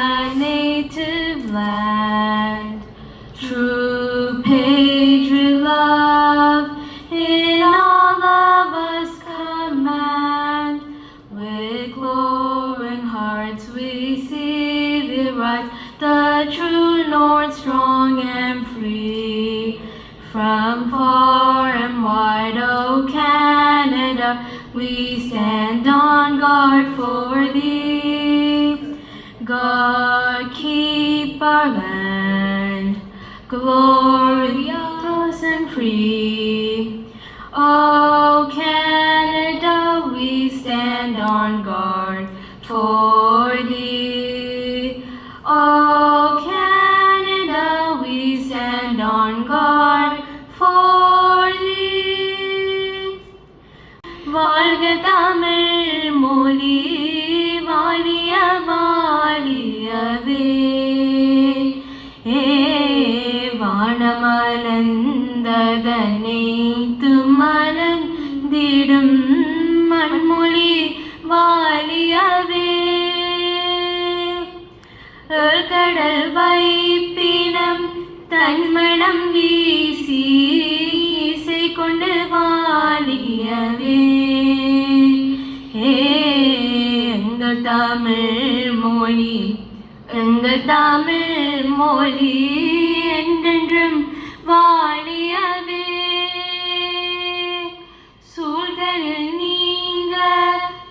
my native land. True patriot love in all of us command. With glowing hearts we see the rise, the true north strong and free. From far and wide, O Canada, we stand on guard for thee. God keep our land glorious and free. O Canada, we stand on guard Tamil மொழி எங்கள் தமிழ் மொழி என்றென்றும் வாழியவே. சூழ்களில் நீங்க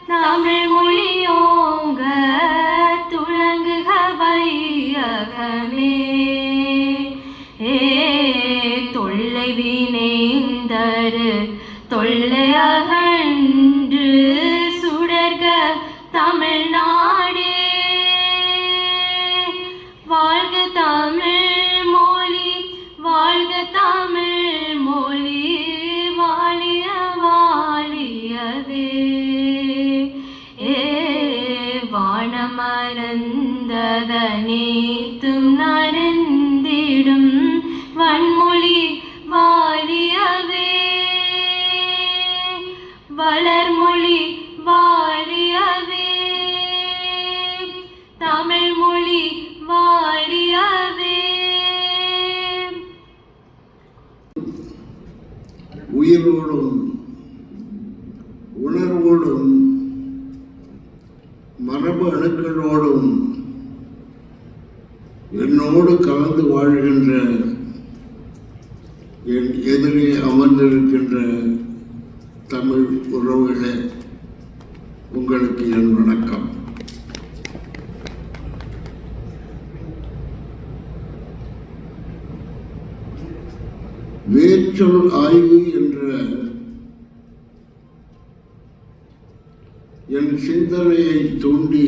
தமிழ் மொழியோங்க துளங்குக வையகமே ஏ தொல்லை வினைந்தரு தொல்லையகன்று வானமரந்ததனேத்தும் நரந்திடும் வன்மொழி வாரியவே வளர்மொழி வாரியவே தமிழ் மொழி வாரியவே உயிரோடும் அணுக்களோடும் என்னோடு கலந்து வாழ்கின்ற என் எதிரே அமர்ந்திருக்கின்ற தமிழ் உறவுகளே உங்களுக்கு என் வணக்கம். வேற்றொல் ஆய்வு என்ற சிந்தனையை தூண்டி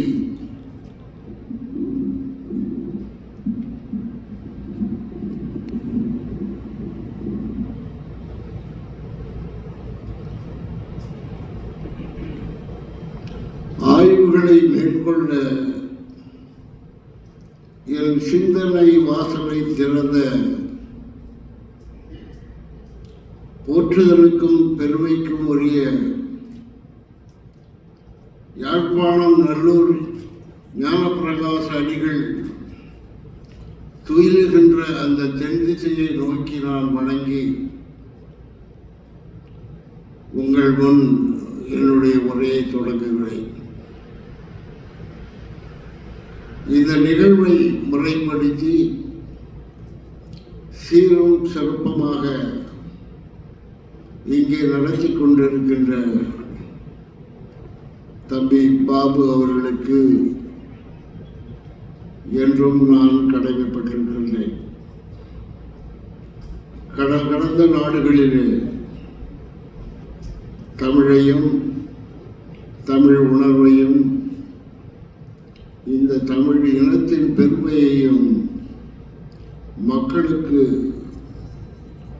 யாழ்ப்பாணம் நல்லூர் ஞானப்பிரகாச அடிகள் துயிலுகின்ற அந்த தென் திசையை நோக்கி நான் வணங்கி உங்கள் முன் என்னுடைய உரையை தொடங்குகிறேன். இந்த நிகழ்வை முறைப்படுத்தி சீரும் சிறப்பமாக இங்கே நடத்தி கொண்டிருக்கின்ற தம்பி பாபு அவர்களுக்கு என்றும் நான் கடமைப்பட்டிருக்கின்றேன் கட கடந்த நாடுகளிலே தமிழையும் தமிழ் உணர்வையும் இந்த தமிழ் இனத்தின் பெருமையையும் மக்களுக்கு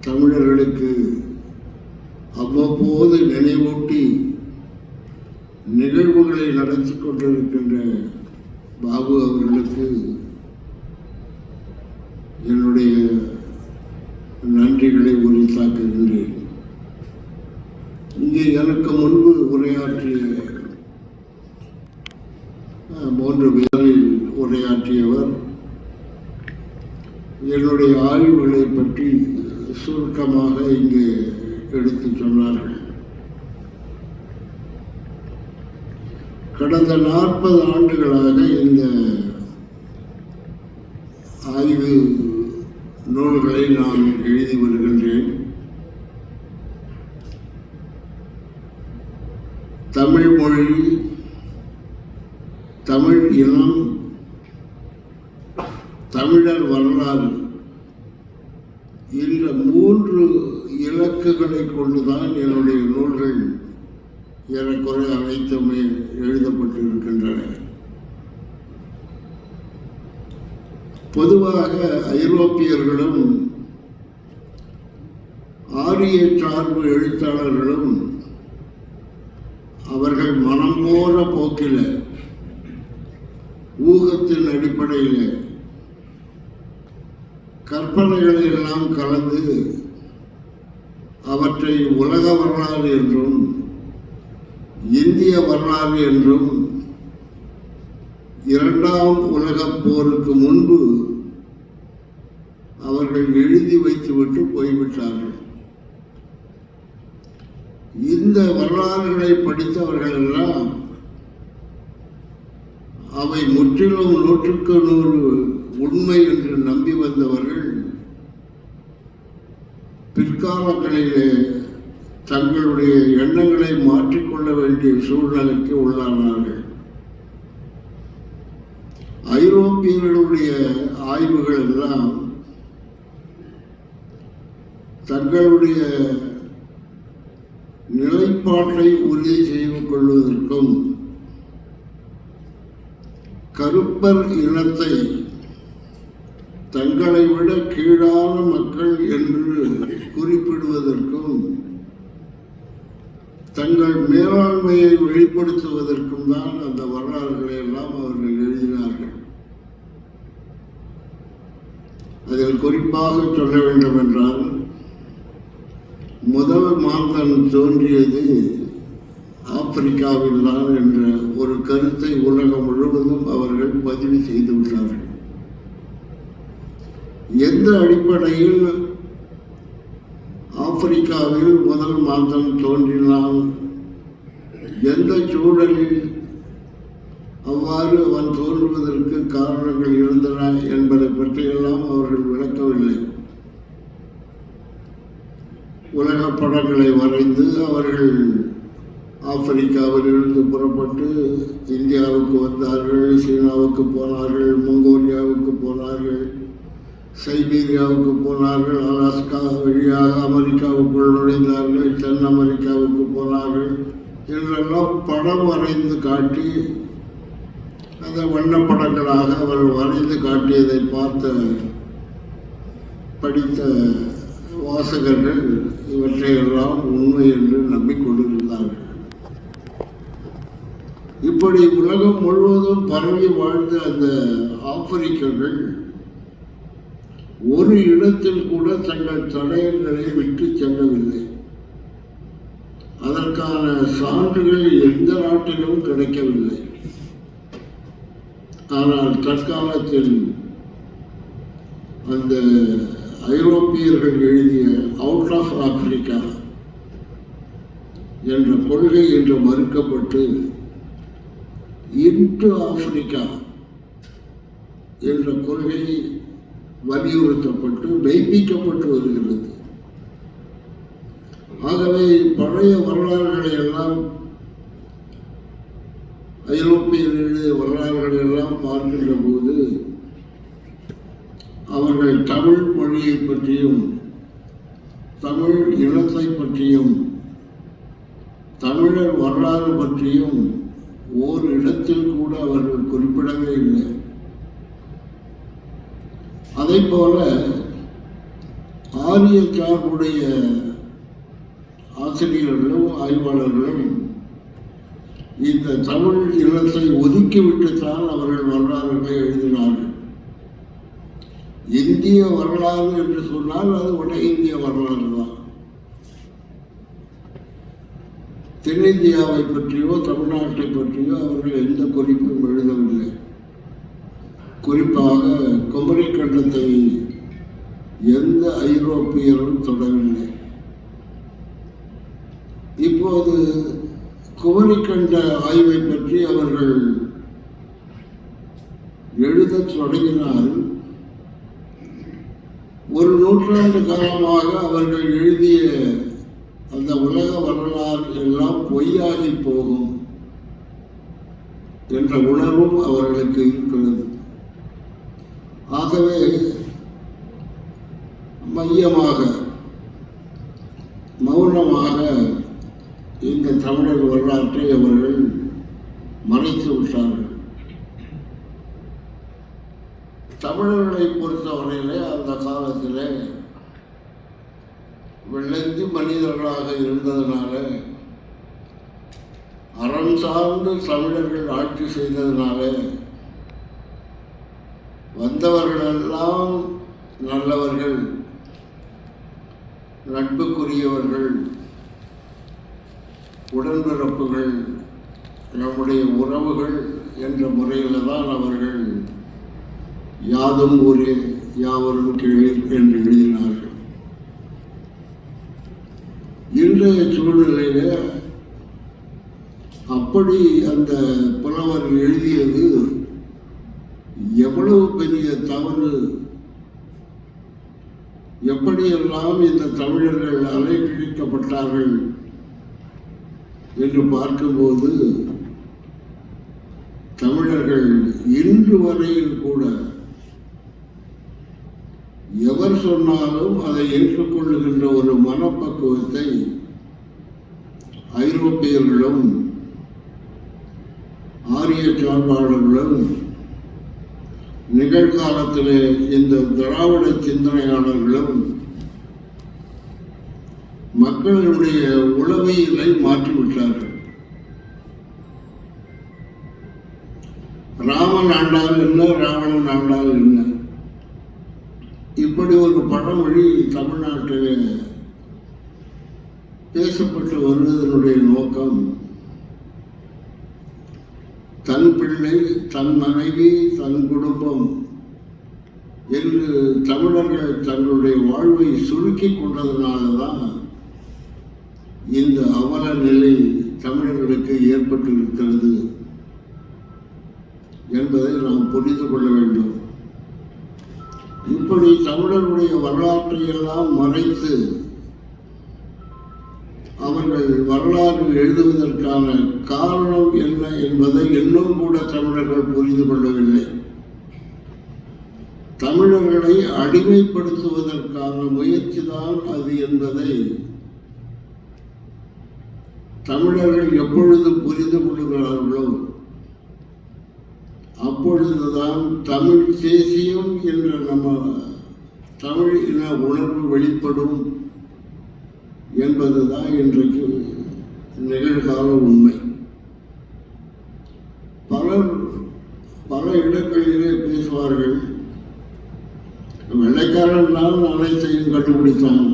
தமிழர்களுக்கு அவ்வப்போது நினைவூட்டி நிகழ்வுகளை கொண்டிருக்கின்ற பாபு அவர்களுக்கு என்னுடைய நன்றிகளை உரித்தாக்குகின்றேன். இங்கே எனக்கு முன்பு உரையாற்றிய மூன்று பேரில் உரையாற்றியவர் என்னுடைய ஆய்வுகளை பற்றி சுருக்கமாக இங்கே எடுத்து சொன்னார்கள். கடந்த நாற்பது ஆண்டுகளாக இந்த ஆய்வு நூல்களை நான் எழுதி வருகின்றேன். தமிழ் மொழி தமிழ் இனம் தமிழர் வரலாறு என்ற மூன்று இலக்குகளை கொண்டுதான் என்னுடைய நூல்கள் ஏறக்குறை அனைத்துமே எழுதப்பட்டிருக்கின்றன பொதுவாக ஐரோப்பியர்களும் ஆரிய சார்பு எழுத்தாளர்களும் அவர்கள் மனம் போன போக்கில் ஊகத்தின் அடிப்படையில் கற்பனைகளை எல்லாம் கலந்து அவற்றை உலக வரலாறு என்றும் இந்திய வரலாறு என்றும் இரண்டாம் உலகப் போருக்கு முன்பு அவர்கள் எழுதி வைத்துவிட்டு போய்விட்டார்கள். இந்த வரலாறுகளை படித்தவர்கள் எல்லாம் அவை முற்றிலும் நூற்றுக்கு நூறு உண்மை என்று நம்பி வந்தவர்கள் பிற்காலங்களிலே தங்களுடைய எண்ணங்களை மாற்றிக்கொள்ள வேண்டிய சூழ்நிலைக்கு உள்ளானார்கள். ஐரோப்பியர்களுடைய ஆய்வுகள் எல்லாம் தங்களுடைய நிலைப்பாட்டை உறுதி செய்து கொள்வதற்கும் கருப்பர் இனத்தை தங்களை விட கீழான மக்கள் என்று குறிப்பிடுவதற்கும் தங்கள் மேலாண்மையை வெளிப்படுத்துவதற்கும் தான் அந்த வரலாறுகளை எல்லாம் அவர்கள் எழுதினார்கள். அதில் குறிப்பாக சொல்ல வேண்டும் என்றால் முதல் மாந்தன் தோன்றியது ஆப்பிரிக்காவில் தான் என்ற ஒரு கருத்தை உலகம் முழுவதும் அவர்கள் பதிவு செய்து விட்டார்கள். எந்த அடிப்படையில் ஆப்பிரிக்காவில் முதல் மாந்தன் தோன்றினான் எந்த சூழலில் அவ்வாறு அவன் தோன்றுவதற்கு காரணங்கள் இருந்தன என்பதை பற்றியெல்லாம் அவர்கள் விளக்கவில்லை. உலக படங்களை வரைந்து அவர்கள் ஆப்பிரிக்காவில் இருந்து புறப்பட்டு இந்தியாவுக்கு வந்தார்கள் சீனாவுக்கு போனார்கள் மங்கோலியாவுக்கு போனார்கள் சைபீரியாவுக்கு போனார்கள் அலாஸ்கா வழியாக அமெரிக்காவுக்குள் நுழைந்தார்கள் தென் அமெரிக்காவுக்கு போனார்கள் என்றெல்லாம் படம் வரைந்து காட்டி அந்த வண்ணப்படங்களாக அவர் வரைந்து காட்டியதை பார்த்த படித்த வாசகர்கள் இவற்றையெல்லாம் உண்மை என்று நம்பிக்கொண்டிருந்தார்கள். இப்படி உலகம் முழுவதும் பரவி வாழ்ந்த அந்த ஆப்பிரிக்கர்கள் ஒரு இடத்தில் கூட தங்கள் தடயங்களை விட்டு செல்லவில்லை. அதற்கான சான்றுகள் எந்த நாட்டிலும் கிடைக்கவில்லை. ஆனால் தற்காலத்தில் அந்த ஐரோப்பியர்கள் எழுதிய அவுட் ஆஃப் ஆப்பிரிக்கா என்ற கொள்கை என்று மறுக்கப்பட்டு இன்டு ஆப்பிரிக்கா என்ற கொள்கை வலியுறுத்தப்பட்டு மெய்ப்பிக்கப்பட்டு வருகிறது. ஆகவே பழைய வரலாறுகளை எல்லாம் ஐரோப்பியர்கள் எழுதிய வரலாறுகளை எல்லாம் பார்க்கின்ற போது அவர்கள் தமிழ் மொழியை பற்றியும் தமிழ் இனத்தை பற்றியும் தமிழர் வரலாறு பற்றியும் ஓர் இடத்தில் கூட அவர்கள் குறிப்பிடவே இல்லை. அதை போல ஆரிய சார்புடைய ஆசிரியர்களும் ஆய்வாளர்களும் இந்த தமிழ் இனத்தை ஒதுக்கிவிட்டுத்தான் அவர்கள் வரலாறுகளை எழுதினார்கள். இந்திய வரலாறு என்று சொன்னால் அது வட இந்திய வரலாறு தான். தென்னிந்தியாவை பற்றியோ தமிழ்நாட்டை பற்றியோ அவர்கள் எந்த குறிப்பும் எழுதவில்லை. குறிப்பாக குமரி கண்டத்தை எந்த ஐரோப்பியரும் தொடவில்லை. இப்போது குமரி கண்ட ஆய்வை பற்றி அவர்கள் எழுதத் தொடங்கினால் ஒரு நூற்றாண்டு காலமாக அவர்கள் எழுதிய அந்த உலக வரலாறு எல்லாம் பொய்யாகி போகும் என்ற உணர்வும் அவர்களுக்கு இருக்கிறது. ஆகவே மையமாக மௌனமாக இந்த தமிழர் வரலாற்றை அவர்கள் மறைத்து விட்டார்கள் தமிழர்களை பொறுத்தவரையிலே அந்த காலத்திலே விளைந்து மனிதர்களாக இருந்ததுனால அறம் சார்ந்து தமிழர்கள் ஆட்சி செய்ததுனால வந்தவர்களெல்லாம் நல்லவர்கள் நட்புக்குரியவர்கள் உடன்பிறப்புகள் நம்முடைய உறவுகள் என்ற முறையில் தான் அவர்கள் யாதும் ஊரே யாவரும் கீழ் என்று எழுதினார்கள். இன்றைய சூழ்நிலையில அப்படி அந்த புலவர் எழுதியது எவ்வளவு பெரிய தவறு. எப்படியெல்லாம் இந்த தமிழர்கள் அலைக்கழிக்கப்பட்டார்கள் என்று பார்க்கும்போது தமிழர்கள் இன்று வரையில் கூட எவர் சொன்னாலும் அதை ஏற்றுக்கொள்ளுகின்ற ஒரு மனப்பக்குவத்தை ஐரோப்பியர்களும் ஆரிய சார்பாளர்களும் நிகழ்காலத்திலே இந்த திராவிட சிந்தனையாளர்களும் மக்களுடைய உளவியலை மாற்றிவிட்டார்கள். ராமன் ஆண்டால் என்ன ராவணன் ஆண்டால் என்ன? இப்படி ஒரு பழமொழி தமிழ்நாட்டில் பேசப்பட்டு வருவதனுடைய நோக்கம் தன் பிள்ளை தன் மனைவி தன் குடும்பம் என்று தமிழர்கள் தங்களுடைய வாழ்வை சுருக்கிக் கொண்டதுனால தான் இந்த அவல நிலை தமிழர்களுக்கு ஏற்பட்டு இருக்கிறது என்பதை நாம் புரிந்து கொள்ள வேண்டும். இப்படி தமிழருடைய வரலாற்றை எல்லாம் மறைத்து அவர்கள் வரலாறு எழுதுவதற்கான காரணம் என்ன என்பதை இன்னும் கூட தமிழர்கள் புரிந்து கொள்ளவில்லை. தமிழர்களை அடிமைப்படுத்துவதற்கான முயற்சி தான் அது என்பதை தமிழர்கள் எப்பொழுது புரிந்து அப்பொழுதுதான் தமிழ் தேசியம் என்ற நம்ம தமிழ் இன உணர்வு வெளிப்படும் என்பதுதான் இன்றைக்கு நிகழ்கால உண்மை. பலர் பல இடங்களிலே பேசுவார்கள் வெள்ளைக்காரன் தான் அனைத்தையும் கண்டுபிடித்தான்.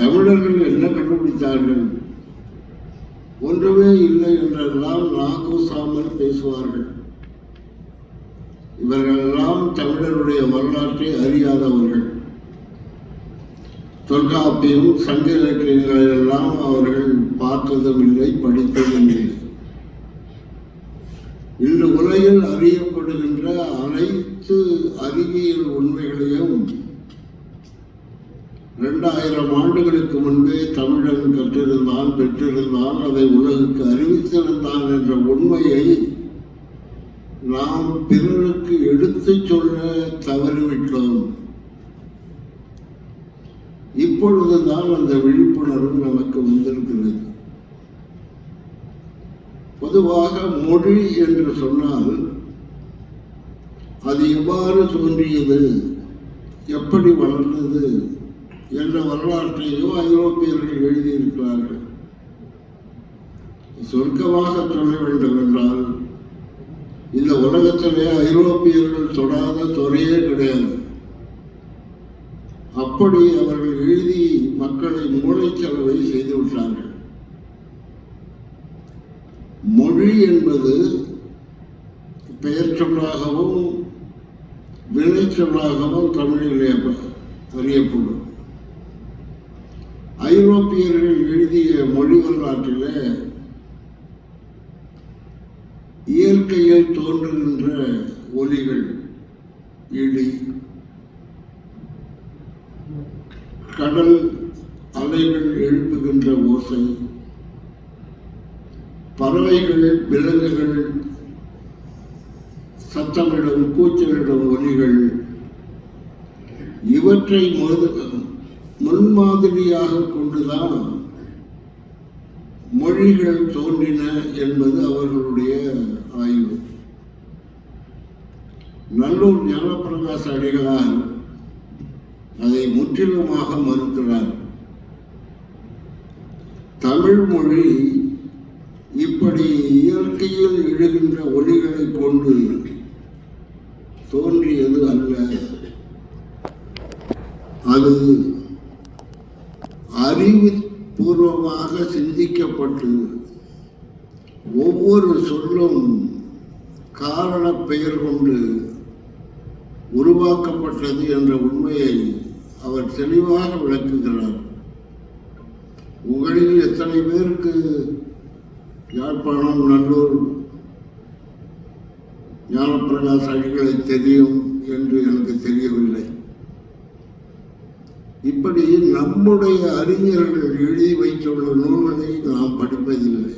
தமிழர்கள் என்ன கண்டுபிடித்தார்கள்? ஒன்றுமே இல்லை என்றெல்லாம் நாகூசாமல் பேசுவார்கள். இவர்களெல்லாம் தமிழருடைய வரலாற்றை அறியாதவர்கள். தொல்காப்பியம் சங்க இலக்கியங்களெல்லாம் அவர்கள் பார்த்ததும் இல்லை படித்ததும் இல்லை இன்று உலகில் அறியப்படுகின்ற அனைத்து அறிவியல் உண்மைகளையும் இரண்டாயிரம் ஆண்டுகளுக்கு முன்பே தமிழன் கற்றிருந்தான் பெற்றிருந்தான் அதை உலகுக்கு அறிவித்திருந்தான் என்ற உண்மையை நாம் பிறருக்கு எடுத்துச் சொல்ல தவறிவிட்டோம். இப்பொழுதுதான் அந்த விழிப்புணர்வு நமக்கு வந்திருக்கிறது. பொதுவாக மொழி என்று சொன்னால் அது எவ்வாறு தோன்றியது? எப்படி வளர்ந்தது? என்ற வரலாற்றையோ ஐரோப்பியர்கள் எழுதியிருக்கிறார்கள். சுருக்கமாக சொல்ல வேண்டும் என்றால் இந்த உலகத்திலே ஐரோப்பியர்கள் தொடாத துறையே கிடையாது. அப்படி அவர்கள் எழுதி மக்களை மூளைச்சலவை செய்து விட்டார்கள். மொழி என்பது பெயர் சொல்லாகவும் வினை சொல்லாகவும் தமிழிலே அறியப்படும். ஐரோப்பியர்கள் எழுதிய மொழி வரலாற்றிலே இயற்கையில் தோன்றுகின்ற ஒலிகள் இடி. கடல் அலைகள் எழுப்புகின்ற ஓசை. பறவைகள் விலங்குகள் சத்தமிடும் கூச்சலிடும் ஒலிகள். இவற்றை முன்மாதிரியாக கொண்டுதான் மொழிகள் தோன்றின என்பது அவர்களுடைய ஆய்வு. நல்லூர் ஞானப்பிரகாச அடிகளார் அதை முற்றிலுமாக மறுக்கிறார். தமிழ் மொழி இப்படி இயற்கையில் எழுகின்ற ஒளிகளை கொண்டு தோன்றியது அல்ல. அது அறிவு பூர்வமாக சிந்திக்கப்பட்டு ஒவ்வொரு சொல்லும் காரண பெயர் கொண்டு உருவாக்கப்பட்டது என்ற உண்மையை அவர் தெளிவாக விளக்குகிறார். உங்களில் எத்தனை பேருக்கு யாழ்ப்பாணம் நல்லூர் ஞானப்பிரகாச அடிகளை தெரியும் என்று எனக்கு தெரியவில்லை. இப்படி நம்முடைய அறிஞர்கள் எழுதி வைத்துள்ள நூல்களை நாம் படிப்பதில்லை.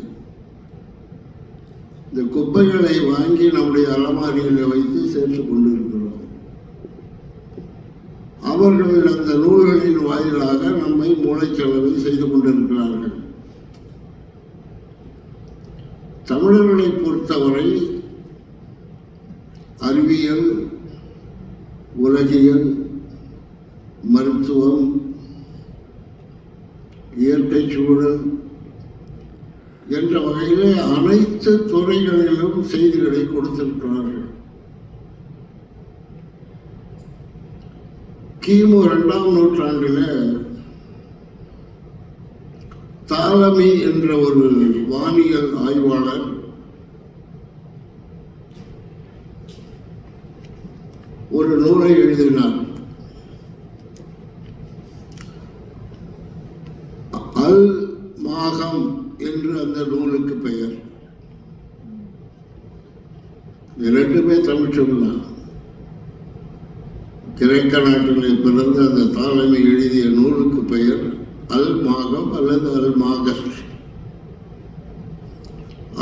இந்த குப்பைகளை வாங்கி நம்முடைய அலமாரிகளை வைத்து சேர்த்து கொண்டிருக்கிறோம். அவர்கள் அந்த நூல்களின் வாயிலாக நம்மை மூளைச்சலவை செய்து கொண்டிருக்கிறார்கள். தமிழர்களை பொறுத்தவரை அறிவியல் உலகியல் இயற்கை என்ற வகையிலே அனைத்து துறைகளிலும் செய்திகளை கொடுத்திருக்கிறார்கள். கிமு இரண்டாம் நூற்றாண்டில் தாலமி என்ற ஒரு வானியல் ஆய்வாளர் ஒரு நூலை எழுதினார் அல் மாகம் என்று அந்த நூலுக்கு பெயர். ரெண்டுமே தமிழ் சொல்லலாம் கிரேக்க நாட்டில் பிறந்த அந்த தாலமி எழுதிய நூலுக்கு பெயர் அல் மாகம் அல்லது அல் மாகஸ்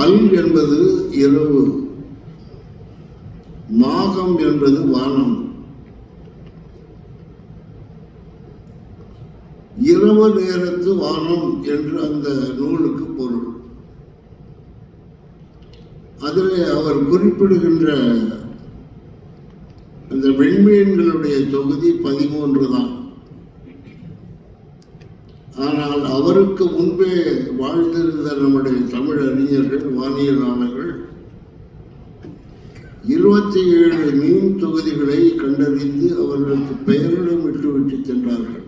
அல் என்பது இரவு மாகம் என்பது வானம் இரவு நேரத்து வானம் என்று அந்த நூலுக்கு பொருள் அதிலே அவர் குறிப்பிடுகின்ற அந்த விண்மீன்களுடைய தொகுதி பதிமூன்று தான். ஆனால் அவருக்கு முன்பே வாழ்ந்திருந்த நம்முடைய தமிழ் அறிஞர்கள் வானியலாளர்கள் இருபத்தி ஏழு மீன் தொகுதிகளை கண்டறிந்து அவர்களுக்கு பெயர்களும் விட்டுவிட்டு சென்றார்கள்.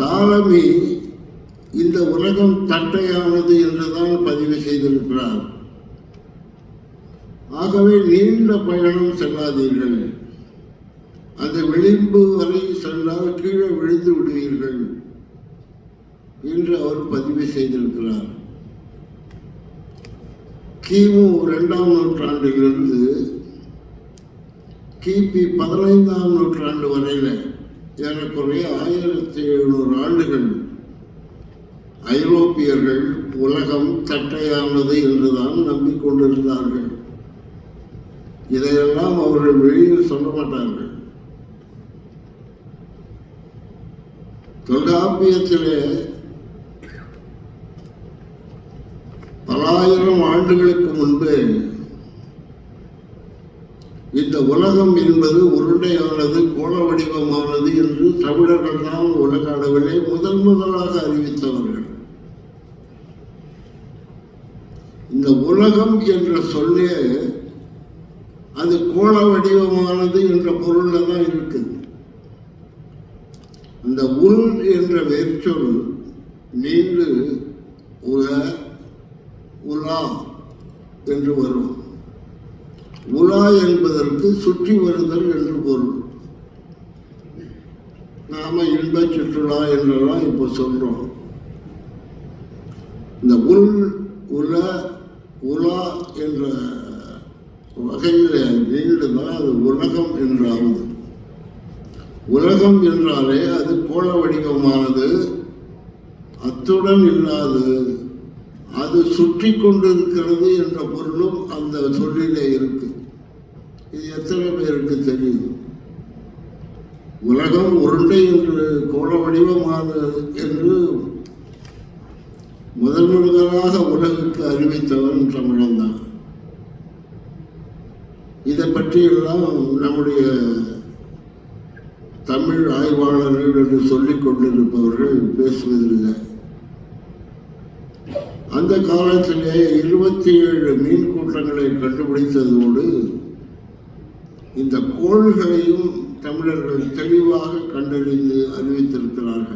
தாலமி இந்த உலகம் தட்டையானது என்றுதான் பதிவு செய்திருக்கிறார். ஆகவே நீண்ட பயணம் செல்லாதீர்கள். அந்த விளிம்பு வரை சென்றால் கீழே விழுந்து விடுவீர்கள் என்று அவர் பதிவு செய்திருக்கிறார். கிமு இரண்டாம் நூற்றாண்டிலிருந்து கிபி பதினைந்தாம் நூற்றாண்டு வரையில் ஏறக்குறைய ஆயிரத்தி எழுநூறு ஆண்டுகள் ஐரோப்பியர்கள் உலகம் தட்டையானது என்றுதான் நம்பிக்கொண்டிருந்தார்கள். இதையெல்லாம் அவர்கள் வெளியில் சொல்ல மாட்டார்கள். தொல்காப்பியத்திலே பலாயிரம் ஆண்டுகளுக்கு முன்பு இந்த உலகம் என்பது உருண்டையானது கோள வடிவமானது என்று தமிழர்கள் தான் உலக அளவிலே முதல் முதலாக அறிவித்தவர்கள். இந்த உலகம் என்ற சொல்லே அது கோள வடிவமானது என்ற பொருளில் தான் இருக்குது அந்த உள் என்ற வேர்ச்சொல் நீண்டு உல உலா என்று வரும். உலா என்பதற்கு சுற்றி வருதல் என்று பொருள். நாம இன்ப சுற்றுலா என்றெல்லாம் இப்போ சொல்றோம். இந்த உள் உல உலா என்ற வகையில் நீண்டுதான் அது உலகம் என்றாவது உலகம் என்றாலே அது கோள வடிவமானது. அத்துடன் இல்லாது அது சுற்றி கொண்டிருக்கிறது என்ற பொருளும் அந்த சொல்லிலே இருக்கு. இது எத்தனை பேருக்கு தெரியும் உலகம் உருண்டை என்று கோள வடிவமானது என்று முதல் முதலாக உலகுக்கு அறிவித்தவன் தமிழன்தான் இதை பற்றியெல்லாம் நம்முடைய தமிழ் ஆய்வாளர்கள் என்று சொல்லிக் கொண்டிருப்பவர்கள் பேசுவதில்லை. அந்த காலத்திலே இருபத்தி ஏழு மீன் கூட்டங்களை கண்டுபிடித்ததோடு இந்த கோள்களையும் தமிழர்கள் தெளிவாக கண்டறிந்து அறிவித்திருக்கிறார்கள்.